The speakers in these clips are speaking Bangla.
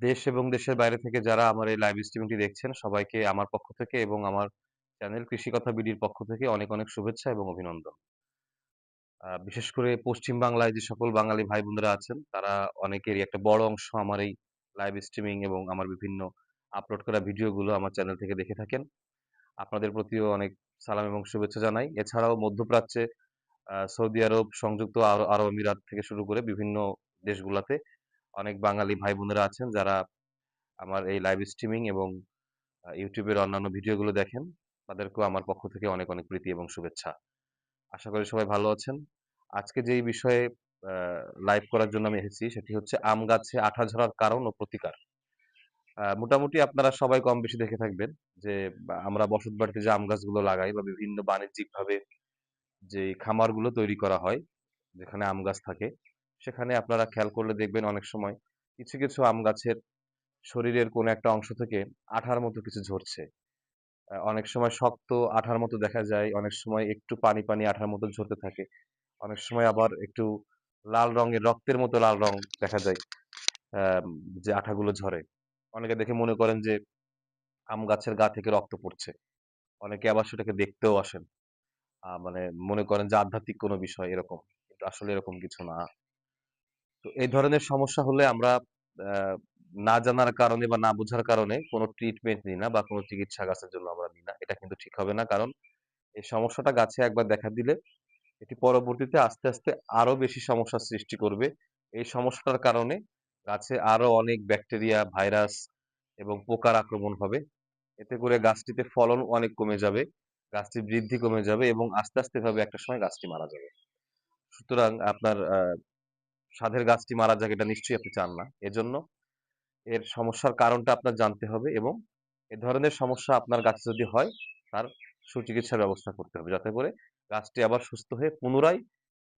দেশ এবং দেশের বাইরে থেকে যারা আমার এই লাইভ স্ট্রিমিংটি দেখছেন সবাইকে আমার পক্ষ থেকে এবং আমার চ্যানেল কৃষি কথা বিডির পক্ষ থেকে অনেক, অনেক শুভেচ্ছা এবং অভিনন্দন। বিশেষ করে পশ্চিম বাংলায় যে সকল বাঙালি ভাই বোনেরা আছেন তারা অনেকেরই একটা বড় অংশ আমার এই লাইভ স্ট্রিমিং এবং আমার বিভিন্ন আপলোড করা ভিডিওগুলো আমার চ্যানেল থেকে দেখে থাকেন। আপনাদের প্রতিও অনেক সালাম এবং শুভেচ্ছা জানাই। এছাড়াও মধ্যপ্রাচ্যে সৌদি আরব, সংযুক্ত আর আরব আমিরাত থেকে শুরু করে বিভিন্ন দেশগুলাতে অনেক বাঙালি ভাই বোনেরা আছেন যারা আমার এই লাইভ স্ট্রিমিং এবং ইউটিউবের অন্যান্য ভিডিওগুলো দেখেন। তাদেরকেও আমার পক্ষ থেকে অনেক, অনেক প্রীতি এবং শুভেচ্ছা। আশা করি সবাই ভালো আছেন। আজকে যেই বিষয়ে লাইভ করার জন্য আমি এসেছি সেটি হচ্ছে আম গাছে আঠা ঝরার কারণ ও প্রতিকার। মোটামুটি আপনারা সবাই কম বেশি দেখে থাকবেন যে আমরা বসতবাড়িতে যে আম গাছগুলো লাগাই বা বিভিন্ন বাণিজ্যিকভাবে যেই খামারগুলো তৈরি করা হয়, যেখানে আম গাছ থাকে, সেখানে আপনারা খেয়াল করলে দেখবেন অনেক সময় কিছু, কিছু আম গাছের শরীরের কোনো একটা অংশ থেকে আঠার মতো কিছু ঝরছে। অনেক সময় শক্ত আঠার মতো দেখা যায়, অনেক সময় একটু পানি, পানি আঠার মতো ঝরতে থাকে। অনেক সময় আবার একটু লাল রঙের রক্তের মতো লাল রং দেখা যায় যে আঠাগুলো ঝরে। অনেকে দেখে মনে করেন যে আম গাছের গা থেকে রক্ত পড়ছে। অনেকে আবার সেটাকে দেখতেও আসেন। মানে মনে করেন যে আধ্যাত্মিক কোনো বিষয় এরকম। আসলে এরকম কিছু না। তো এই ধরনের সমস্যা হলে আমরা না জানার কারণে বা না বোঝার কারণে কোনো ট্রিটমেন্ট নিই না বা কোনো চিকিৎসা গাছের জন্য আমরা নিই না। এটা কিন্তু ঠিক হবে না। কারণ এই সমস্যাটা গাছে একবার দেখা দিলে এটি পরবর্তীতে আস্তে, আস্তে আরও বেশি সমস্যার সৃষ্টি করবে। এই সমস্যাটার কারণে গাছে আরও অনেক ব্যাকটেরিয়া, ভাইরাস এবং পোকার আক্রমণ হবে। এতে করে গাছটিতে ফলন অনেক কমে যাবে। গাছটির বৃদ্ধি কমে যাবে এবং আস্তে, আস্তে এভাবে একটা সময় গাছটি মারা যাবে। সুতরাং আপনার সাধের গাছটি মারা যাক এটা নিশ্চয়ই আপনি চান না। এজন্য এর সমস্যার কারণটা আপনার জানতে হবে এবং এ ধরনের সমস্যা আপনার গাছে যদি হয় তার সুচিকিৎসার ব্যবস্থা করতে হবে। যাতে করে গাছটি আবার সুস্থ হয়ে পুনরায়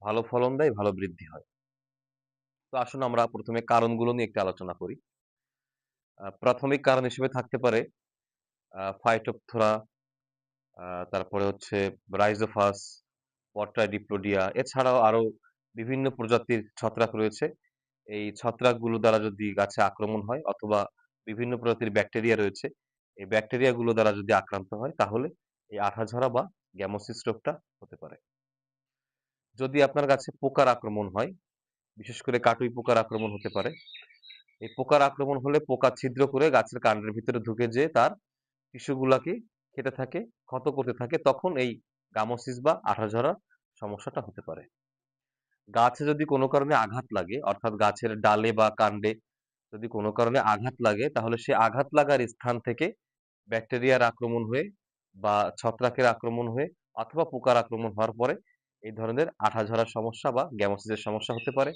ভালো ফলন দেয়, ভালো বৃদ্ধি হয়। তো আসুন আমরা প্রথমে কারণগুলো নিয়ে একটু আলোচনা করি। প্রাথমিক কারণ হিসেবে থাকতে পারে ফাইটোপথোরা, তারপরে হচ্ছে রাইজোফাস, পট্রাইডিপ্লোডিয়া এছাড়াও আরও বিভিন্ন প্রজাতির ছত্রাক রয়েছে। এই ছত্রাকগুলো দ্বারা যদি গাছে আক্রমণ হয় অথবা বিভিন্ন প্রজাতির ব্যাকটেরিয়া রয়েছে, এই ব্যাকটেরিয়াগুলো দ্বারা যদি আক্রান্ত হয় তাহলে এই আঠা ঝরা বা গ্যামোসিস রোগটা হতে পারে। যদি আপনার গাছে পোকার আক্রমণ হয়, বিশেষ করে কাটুই পোকার আক্রমণ হতে পারে। এই পোকার আক্রমণ হলে পোকা ছিদ্র করে গাছের কান্ডের ভিতরে ঢুকে যেয়ে তার টিস্যুগুলাকে খেতে থাকে, ক্ষত করতে থাকে। তখন এই গামোসিস বা আঠা ঝরার সমস্যাটা হতে পারে। গাছে যদি কোনো কারণে আঘাত লাগে, অর্থাৎ গাছের ডালে বা কান্ডে যদি কোনো কারণে আঘাত লাগে তাহলে সে আঘাত লাগার স্থান থেকে ব্যাকটেরিয়ার আক্রমণ হয়ে বা ছত্রাকের আক্রমণ হয়ে অথবা পোকার আক্রমণ হওয়ার পরে এই ধরনের আঠা ঝরার সমস্যা বা গ্যামোসিসের সমস্যা হতে পারে।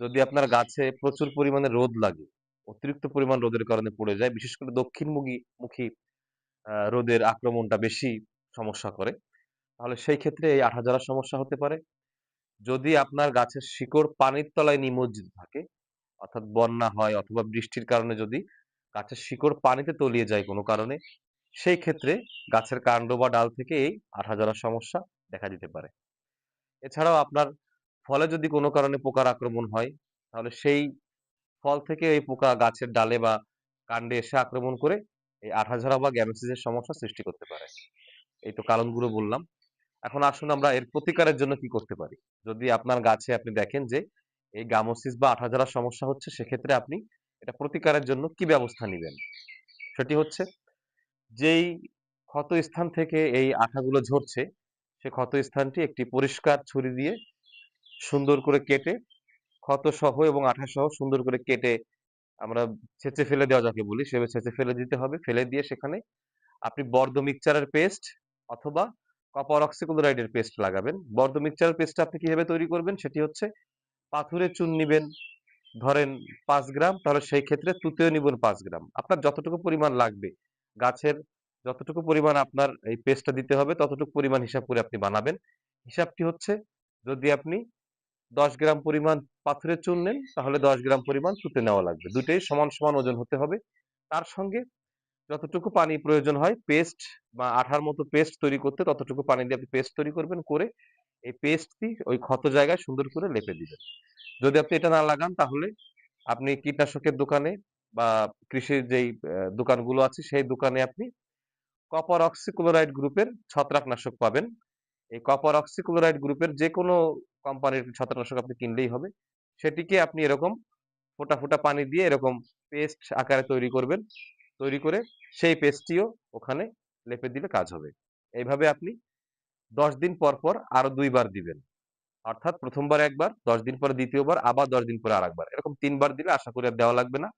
যদি আপনার গাছে প্রচুর পরিমাণে রোদ লাগে, অতিরিক্ত পরিমাণ রোদের কারণে পড়ে যায়, বিশেষ করে দক্ষিণমুখী মুখী রোদের আক্রমণটা বেশি সমস্যা করে, তাহলে সেই ক্ষেত্রে এই আঠা ঝরার সমস্যা হতে পারে। যদি আপনার গাছের শিকড় পানির তলায় নিমজ্জিত থাকে, অর্থাৎ বন্যা হয় অথবা বৃষ্টির কারণে যদি গাছের শিকড় পানিতে তলিয়ে যায় কোনো কারণে, সেই ক্ষেত্রে গাছের কাণ্ড বা ডাল থেকে এই আঠা ঝরার সমস্যা দেখা দিতে পারে। এছাড়াও আপনার ফলে যদি কোনো কারণে পোকার আক্রমণ হয়, তাহলে সেই ফল থেকে এই পোকা গাছের ডালে বা কাণ্ডে এসে আক্রমণ করে এই আঠা ঝরা বা গ্যামেসিসের সমস্যা সৃষ্টি করতে পারে। এই তো কারণগুলো বললাম। এখন আসুন আমরা এর প্রতিকারের জন্য কি করতে পারি? যদি আপনার গাছে আপনি দেখেন যে এই গামোসিস বা আঠা সমস্যা হচ্ছে সেক্ষেত্রে আপনি এটা প্রতিকারের জন্য কি ব্যবস্থা নেবেন সেটি হচ্ছে যেই ক্ষত স্থান থেকে এই আঠাগুলো ঝরছে, সে ক্ষত স্থানটি একটি পরিষ্কার ছুরি দিয়ে সুন্দর করে কেটে ক্ষত সহ এবং আঠা সহ সুন্দর করে কেটে আমরা ছেঁচে ফেলে দেওয়া যাকে বলি, সেভাবে ছেঁচে ফেলে দিতে হবে। ফেলে দিয়ে সেখানে আপনি বর্ধ মিক্সচারের পেস্ট অথবা কপার অক্সিক্লোরাইডের পেস্ট লাগাবেন। বর্ধ মিক্সচারের পেস্টটা আপনি কীভাবে তৈরি করবেন? সেটি হচ্ছে পাথুরে চুন নিবেন ধরেন পাঁচ গ্রাম, তাহলে সেই ক্ষেত্রে তুঁতেও নিবেন পাঁচ গ্রাম। আপনার যতটুকু পরিমাণ লাগবে, গাছের যতটুকু পরিমাণ আপনার এই পেস্টটা দিতে হবে ততটুকু পরিমাণ হিসাব করে আপনি বানাবেন। হিসাবটি হচ্ছে যদি আপনি ১০ গ্রাম পরিমাণ পাথরের চুন নেন, তাহলে ১০ গ্রাম পরিমাণ তুঁতে নেওয়া লাগবে। দুটোই সমান, সমান ওজন হতে হবে। তার সঙ্গে যতটুকু পানি প্রয়োজন হয় পেস্ট বা আঠার মতো পেস্ট তৈরি করতে ততটুকু পানি দিয়ে আপনি পেস্ট তৈরি করবেন। করে এই পেস্টটি ওই ক্ষত জায়গায় সুন্দর করে লেপে দিবেন। যদি আপনি এটা না লাগান তাহলে আপনি কীটনাশকের দোকানে বা কৃষির যেই দোকানগুলো আছে সেই দোকানে আপনি কপার অক্সিক্লোরাইড গ্রুপের ছত্রাকনাশক পাবেন। এই কপার অক্সিক্লোরাইড গ্রুপের যে কোনো কোম্পানির ছত্রাকনাশক আপনি কিনলেই হবে। সেটিকে আপনি এরকম ফোঁটা, ফোঁটা পানি দিয়ে এরকম পেস্ট আকারে তৈরি করবেন। তৈরি করে সেই পেস্টটিও ওখানে লেপে দিলে কাজ হবে। এইভাবে আপনি ১০ দিন পর, পর আরও দুইবার দিবেন। অর্থাৎ প্রথমবার একবার দশ দিন পরে দ্বিতীয়বার আবার ১০ দিন পরে আরেকবার। এরকম তিনবার দিলে আশা করি আর দেওয়া লাগবে না।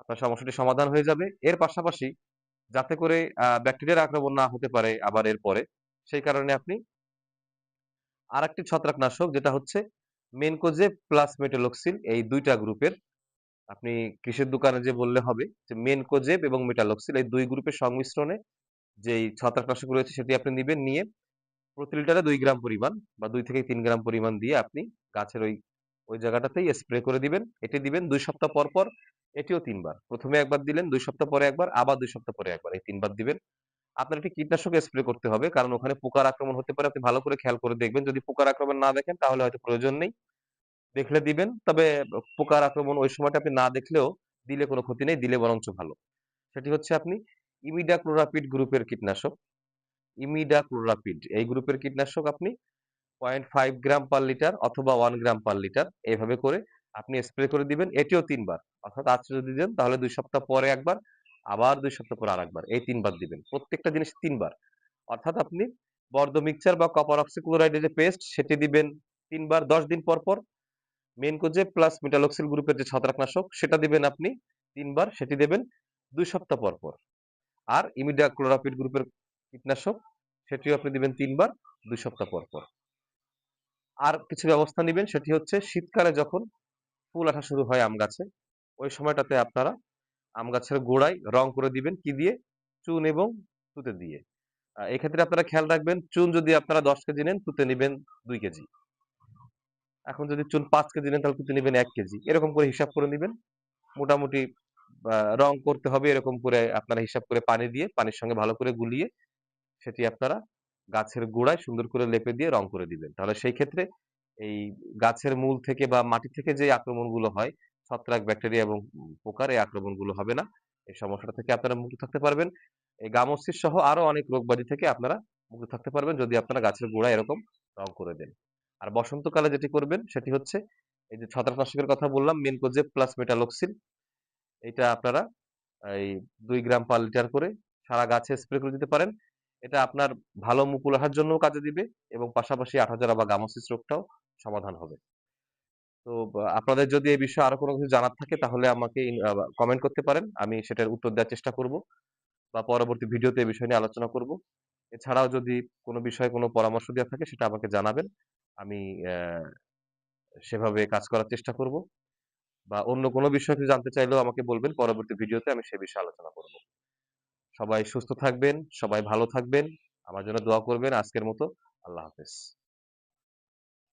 আপনার সমস্যাটি সমাধান হয়ে যাবে। এর পাশাপাশি যাতে করে ব্যাকটেরিয়ার আক্রমণ না হতে পারে আবার এর পরে সেই কারণে আপনি আরেকটি ছত্রাকনাশক যেটা হচ্ছে মেনকোজেব প্লাস মেটালক্সিল এই দুইটা গ্রুপের আপনি কৃষির দোকানে যে বললে হবে যে মেনকোজেব এবং মেটালক্সিল এই দুই গ্রুপের সংমিশ্রণে যেই ছত্রাকনাশক রয়েছে সেটি আপনি নিবেন। নিয়ে প্রতি লিটারে দুই গ্রাম পরিমাণ বা দুই থেকে তিন গ্রাম পরিমাণ দিয়ে আপনি গাছের ওই, ওই জায়গাটাতেই স্প্রে করে দিবেন। এটি দিবেন দুই সপ্তাহ পর, পর এটিও ৩ বার। ১ম এ ১ বার দিলেন, দুই সপ্তাহ পরে একবার আবার দুই সপ্তাহ পরে একবার এই তিনবার দিবেন। আপনার একটি কীটনাশক স্প্রে করতে হবে। কারণ ওখানে পোকার আক্রমণ হতে পারে। আপনি ভালো করে খেয়াল করে দেখবেন। যদি পোকার আক্রমণ না দেখেন তাহলে হয়তো প্রয়োজন নেই। দেখলে দিবেন। তবে পোকার আক্রমণ ওই সময়টা আপনি না দেখলেও দিলে কোনো ক্ষতি নেই। দিলে বরঞ্চ ভালো। সেটি হচ্ছে আপনি ইমিডাক্লোরাপিড গ্রুপের কীটনাশক। ইমিডাক্লোরাপিড এই গ্রুপের কীটনাশক আপনি ০.৫ গ্রাম পার লিটার অথবা ওয়ান গ্রাম পার লিটার এভাবে করে আপনি স্প্রে করে দিবেন। এটিও তিনবার অর্থাৎ আজকে যদি দেন তাহলে দুই সপ্তাহ পরে একবার আবার দুই সপ্তাহ পরে আরেকবার। এই তিনবার দিবেন। প্রত্যেকটা জিনিস তিনবার অর্থাৎ আপনি বর্ধ মিক্সচার বা কপার অক্সিক্লোরাইডের যে পেস্ট সেটি দিবেন তিনবার দশ দিন পর, পর। মেনকোজেব প্লাস মেটালক্সিল গ্রুপের যে ছত্রাকনাশক সেটা দিবেন আপনি তিনবার সেটি দেবেন দুই সপ্তাহ পর, পর। আর ইমিডাক্লোরাপিড গ্রুপের কীটনাশক সেটিও আপনি দিবেন তিনবার দুই সপ্তাহ পর, পর। আর কিছু ব্যবস্থা নিবেন সেটি হচ্ছে শীতকালে যখন ফুল আসা শুরু হয় আম গাছে, ওই সময়টাতে আপনারা আম গাছের গোড়ায় রং করে দিবেন কি দিয়ে? চুন এবং তুঁতে দিয়ে। এক্ষেত্রে আপনারা খেয়াল রাখবেন চুন যদি আপনারা ১০ কেজি নেন, তুঁতে নিবেন ২ কেজি। এখন যদি চুন পাঁচ কেজি নেন তাহলে নিবেন ১ কেজি। এরকম করে হিসাব করে নিবেন। মোটামুটি রং করতে হবে এরকম করে আপনারা হিসাব করে পানি দিয়ে, পানির সঙ্গে ভালো করে গুলিয়ে সেটি আপনারা গাছের গোড়ায় সুন্দর করে লেপে দিয়ে রং করে দিবেন। তাহলে সেই ক্ষেত্রে এই গাছের মূল থেকে বা মাটি থেকে যে আক্রমণগুলো হয়, ছত্রাক, ব্যাকটেরিয়া এবং পোকার এই আক্রমণগুলো হবে না। এই সমস্যাটা থেকে আপনারা মুক্ত থাকতে পারবেন। এই গামোসিস সহ আরও অনেক রোগবাজি থেকে আপনারা মুক্ত থাকতে পারবেন যদি আপনারা গাছের গোড়ায় এরকম রং করে দেন। আর বসন্তকালে যেটি করবেন, সেটি হচ্ছে এই যে ছত্রাকনাশকের কথা বললাম, মেনকোজেব প্লাস মেটালক্সিল। এটা আপনারা এই দুই গ্রাম পার লিটার করে সারা গাছে স্প্রে করে দিতে পারেন। এটা আপনার ভালো মুকুল আসার জন্যও কাজে দিবে এবং পাশাপাশি আঠাজোড়া বা গামোসিস রোগটাও সমাধান হবে। তো আপনাদের যদি এই বিষয়ে আরও কোনো কিছু জানার থাকে, তাহলে আমাকে কমেন্ট করতে পারেন। আমি সেটার উত্তর দেওয়ার চেষ্টা করব। বা পরবর্তী ভিডিওতে এই বিষয় নিয়ে আলোচনা করব। এছাড়াও যদি কোনো বিষয়ে কোনো পরামর্শ দেওয়া থাকে, সেটা আমাকে জানাবেন। আমি সেভাবে কাজ করার চেষ্টা করব। বা অন্য কোনো বিষয়ে কিছু জানতে চাইলেও আমাকে বলবেন। পরবর্তী ভিডিওতে আমি সে বিষয়ে আলোচনা করব। সবাই সুস্থ থাকবেন, সবাই ভালো থাকবেন। আমার জন্য দোয়া করবেন। আজকের মতো আল্লাহ হাফেজ।